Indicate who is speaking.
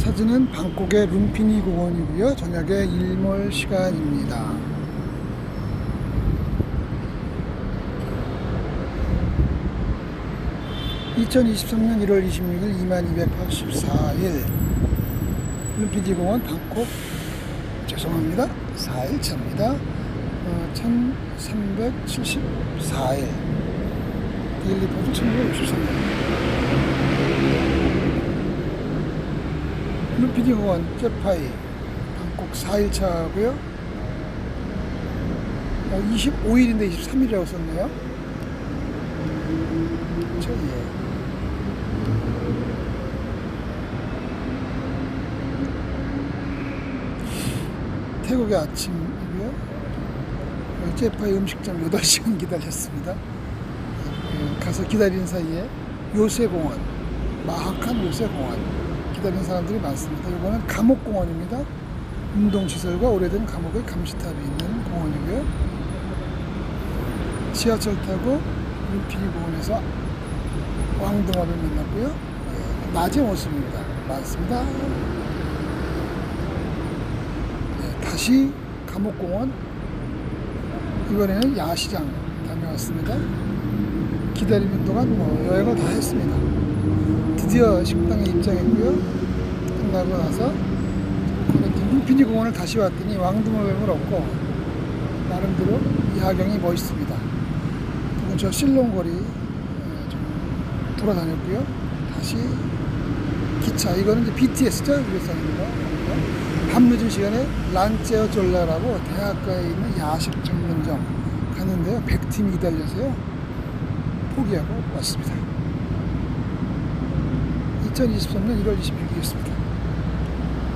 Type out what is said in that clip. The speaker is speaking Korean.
Speaker 1: 사진은 방콕의 룸피니 공원이고요. 저녁에 일몰 시간입니다. (2023년 1월 26일) (2284일) 룸피니 공원 방콕 죄송합니다. 4일차입니다. 어, 1374일. 데일리 포즈 1963년. 룸피니 공원 제파이 방콕 4일차고요. 어, 25일인데 23일이라고 썼네요. 저, 예. 태국의 아침이고요. 어, 제파이 음식점 8시간 기다렸습니다. 예, 가서 기다리는 사이에 요새공원, 마하칸 요새공원 기다리는 사람들이 많습니다. 이거는 감옥공원입니다. 운동시설과 오래된 감옥의 감시탑이 있는 공원이고요. 지하철 타고 룸피니 공원에서 왕등어를 만났고요. 예, 낮의 모습입니다. 많습니다. 네, 다시 감옥공원 이번에는 야시장 다녀왔습니다. 기다리는 동안 뭐 여행을 다 했습니다. 드디어 식당에 입장했고요. 끝나고 나서 루피니 공원을 다시 왔더니 왕두모뱀을 얻고 나름대로 야경이 멋있습니다. 저 실롱거리 어, 좀 돌아다녔고요. 다시 기차 이거는 이제 BTS죠 그래서입니다. 밤늦은 시간에 란제어 졸라라고 대학가에 있는 야식 전문점 갔는데요. 100팀이 기다려서요. 포기하고 왔습니다. 2023년 1월 26일이었습니다.